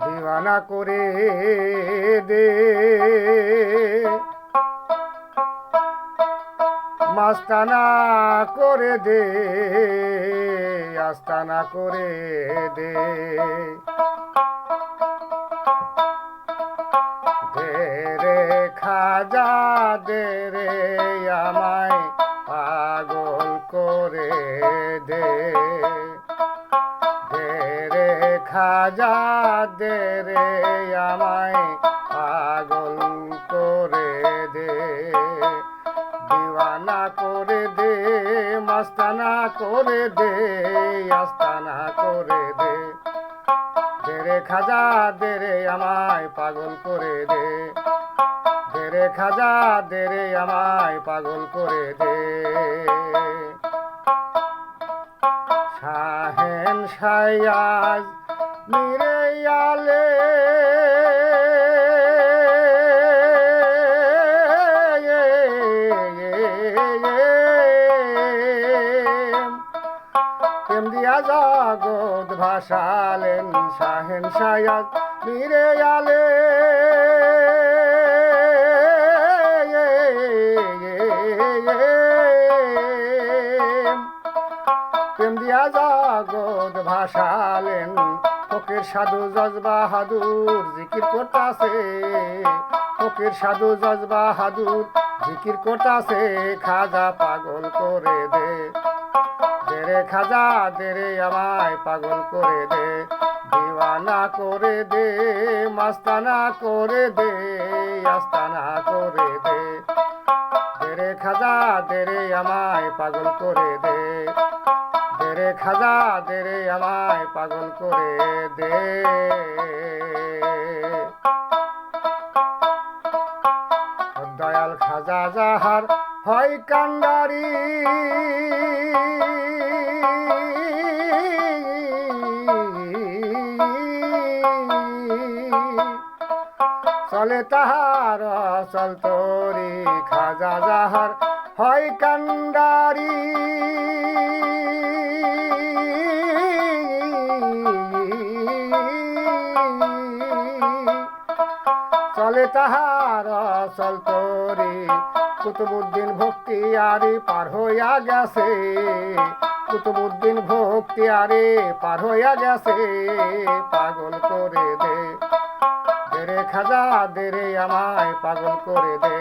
দিওয়ানা করে দে। মাস্তানা করে দে, আস্তানা করে দে। রে খাজা দে রে আমায় পাগল করে খাজা দে রে আমায় পাগল করে দে। দিওয়ানা করে দে, মাস্তানা করে দে, আস্তানা করে দে। দে রে খাজা দে রে আমায় পাগল করে দে। দে রে খাজা দে রে আমায় পাগল করে দে। শাহেন শায়াজ মিরে আলে প্রেম দিয়া জগৎ ভাসালেন শাহেন শায়াজ মিরে আলে প্রেম দিয়া জগৎ ভাসালেন ফকির সাধু জজ বাহাদুর, জিকির করতাছে। ফকির সাধু জজ বাহাদুর, জিকির করতাছে। খাজা পাগল করে দে। দেরে খাজা, দেরে আমায় পাগল করে দে। দিওয়ানা করে দে, মাস্তানা করে দে, আস্তানা করে দে। দেরে খাজা, দেরে আমায় পাগল করে দে। দেরে খাজা, দেরে আমায় পাগল করে দে। দয়াল খাজা, যাহার হয় কান্ডারি, চলে তাহার চল তোরি। খাজা, যাহার হয় কান্ডারি চলে তাহার চল তোরি। কুতুবুদ্দিন ভক্তি আরে পার হইয়া গেছে। কুতুবুদ্দিন ভক্তি আরে পার হইয়া গেছে। পাগল করে দে। দেরে খাজা, দেরে আমায় পাগল করে দে।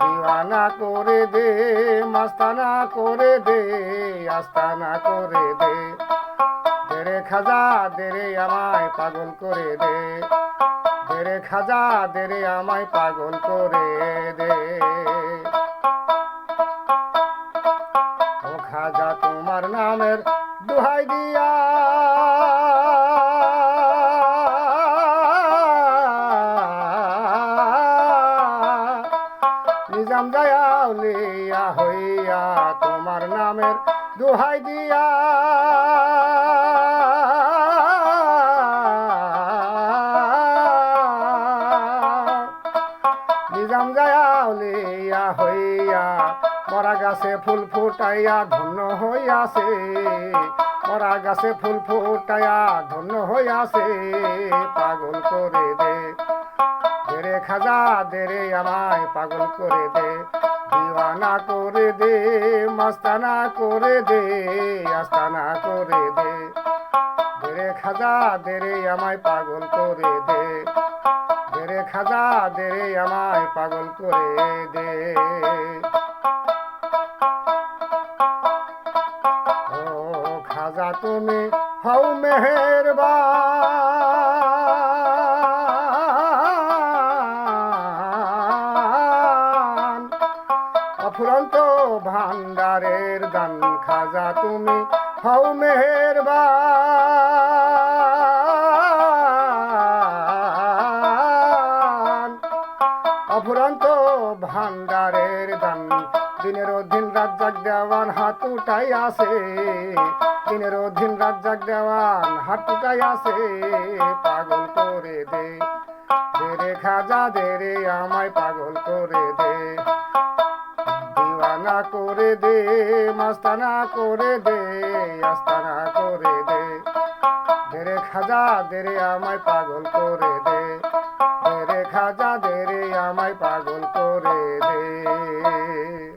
দিওয়ানা করে দে, মাস্তানা করে দে, আস্তানা করে দে। দেরে খাজা, দেরে আমায় পাগল করে দে। দেরে খাজা দেরে আমায় পাগল করে দে। ও খাজা, তোমার নামের দুহাই দিয়া। নিজাম দয়াউলিয়া হইয়া তোমার নামের দুহাই দিয়া। দয়াউলিয়া হইয়া, মরা গাছে ফুল ফুটাইয়া ধন্য হইয়াছে। মরা গাছে ফুল ফুটাইয়া ধন্য হইয়াছে। পাগল করে দে, দেরে খাজা, দেরে আমায় পাগল করে দে। দিওয়ানা করে দে, মাস্তানা করে দে, আস্তানা করে দে। দেরে খাজা, দেরে আমায় পাগল করে দে। দেরে খাজা দেরে আমায় পাগল করে দে। খাজা, তুমি হও মেহেরবান। অফুরন্ত ভান্ডারের দান খাজা, তুমি হও মেহেরবান। অফুরন্ত ভান্ডারের দান। দিনের অধীন রাজ্জাক দেওয়ান হাত উঠাই আসে দিনের অধীন রাজ্জাক দেওয়ান হাত উঠাই আসে পাগল করে দে রে খাজা দে রে আমায় পাগল করে দে। দিওয়ানা করে দে, মাস্তানা করে দে, আস্তানা করে দে। খাজা দেরে আমায় পাগল করে দে। দেরে খাজা দেরে আমায় পাগল করে দে।